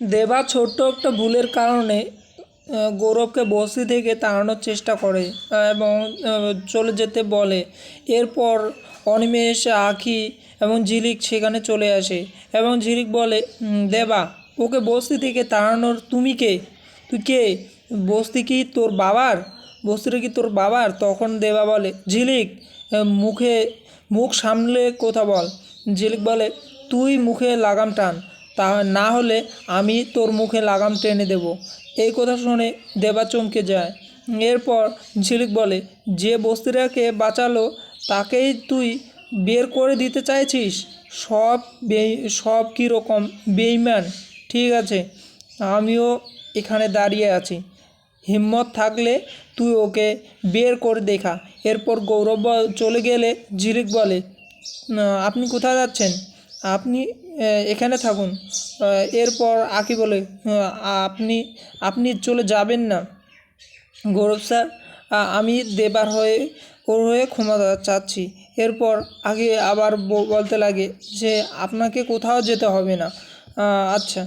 দেবা ছোট্ট একটা ভুলের কারণে গৌরবকে বস্তি থেকে তাড়ানোর চেষ্টা করে এবং চলে যেতে বলে। এরপর অনিমেষ আখি এবং ঝিলিক সেখানে চলে আসে এবং ঝিলিক বলে দেবা, ওকে বস্তি থেকে তাড়ানোর তুমি কে? তুই কে? বস্তি কি তোর বাবার? বস্তিটা কি তোর বাবার? তখন দেবা বলে, ঝিলিক মুখে, মুখ সামলে কথা বল। ঝিলিক বলে, তুই মুখে লাগাম টান। তা না হলে আমি তোর মুখে লাগাম টেনে দেব। এই কথা শুনে দেবা চমকে যায়। এরপর ঝিলিক বলে যে বস্তিটাকে বাঁচালো তাকেই তুই বের করে দিতে চাইছিস? সব সব কীরকম বেইমান ঠিক আছে আমিও এখানে দাঁড়িয়ে আছি। হিম্মত থাকলে তুই ওকে বের করে দেখা। এরপর গৌরব চলে গেলে ঝিলিক বলে "না, আপনি কোথায় যাচ্ছেন? আপনি এখানে থাকুন। এরপর আকি বলে আপনি আপনি চলে যাবেন না। গৌরব স্যার আমি দেবার হয়ে, ওর হয়ে ক্ষমা চাচ্ছি। এরপর আগে আবার বলতে লাগে যে, আপনাকে কোথাও যেতে হবে না। আচ্ছা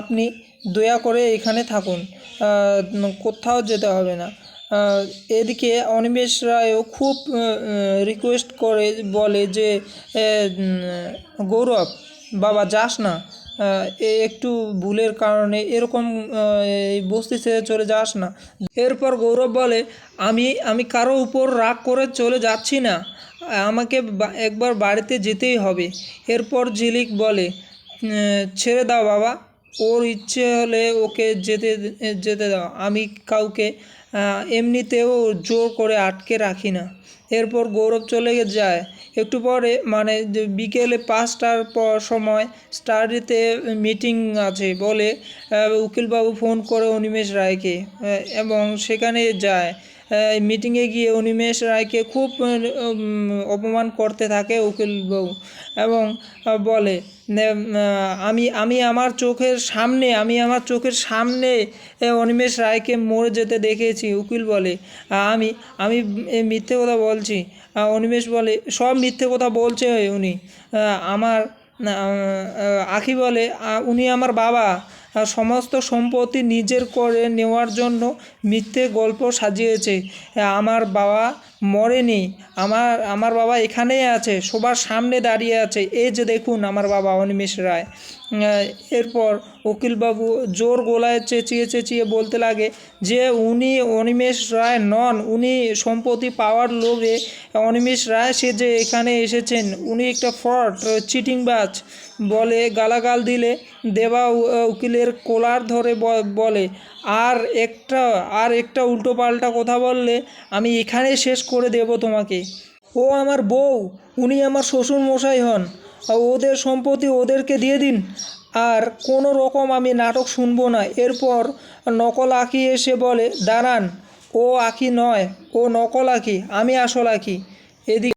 আপনি দয়া করে এখানে থাকুন। কোথাও যেতে হবে না। এদিকে অনিমেষ রায়ও খুব রিকোয়েস্ট করে, বলে যে গৌরব, বাবা যাস না একটু ভুলের কারণে এরকম বস্তি ছেড়ে চলে যাস না। এরপর গৌরব বলে, আমি আমি কারও উপর রাগ করে চলে যাচ্ছি না, আমাকে একবার বাড়িতে যেতেই হবে। এরপর ঝিলিক বলে ছেড়ে দাও বাবা। ওর ইচ্ছে হলে ওকে যেতে যেতে দাও। আমি কাউকে এমনিতেও জোর করে আটকে রাখি না। এরপর গৌরব চলে যায়। একটু পরে মানে বিকেলে পাঁচটার পর সময় স্টাডিতে মিটিং আছে বলে উকিলবাবু ফোন করে অনিমেষ রায়কে এবং সেখানে যায়। মিটিংয়ে গিয়ে অনিমেষ রায়কে খুব অপমান করতে থাকে উকিলবাবু এবং বলে আমি আমি আমার চোখের সামনে, আমি আমার চোখের সামনে অনিমেষ রায়কে মরে যেতে দেখেছি। উকিল বলে আমি আমি মিথ্যে কথা বলছি। অনিমেষ বলে, সব মিথ্যে কথা বলছে উনি। আমার আখি বলে উনি আমার বাবা। সমস্ত সম্পত্তি নিজের করে নেওয়ার জন্য মিথ্যে গল্প সাজিয়েছে। আমার বাবা মরেনি। আমার আমার বাবা এখানেই আছে, সবার সামনে দাঁড়িয়ে আছে। এই যে দেখুন আমার বাবা অনিমেষ রায়। এরপর উকিলবাবু জোর গলায় চেঁচিয়ে চেঁচিয়ে বলতে লাগে যে, উনি অনিমেষ রায় নন, উনি সম্পত্তি পাওয়ার লোভে অনিমেষ রায় সে যে এখানে এসেছেন, উনি একটা ফ্রড, চিটিংবাজ। বলে গালাগাল দিলে দেবা উকিলের কোলার ধরে বলে, আর একটা আর একটা উল্টো পাল্টা কথা বললে আমি এখানে শেষ করে দেব তোমাকে। ও আমার বউ, উনি আমার শ্বশুর মশাই হন ওদের সম্পত্তি ওদেরকে দিয়ে দিন। আর কোনো রকম আমি নাটক শুনব না। এরপর নকল আঁকি এসে বলে, দাঁড়ান, ও আঁকি নয়, ও নকল আঁকি, আমি আসল আঁকি। এদিকে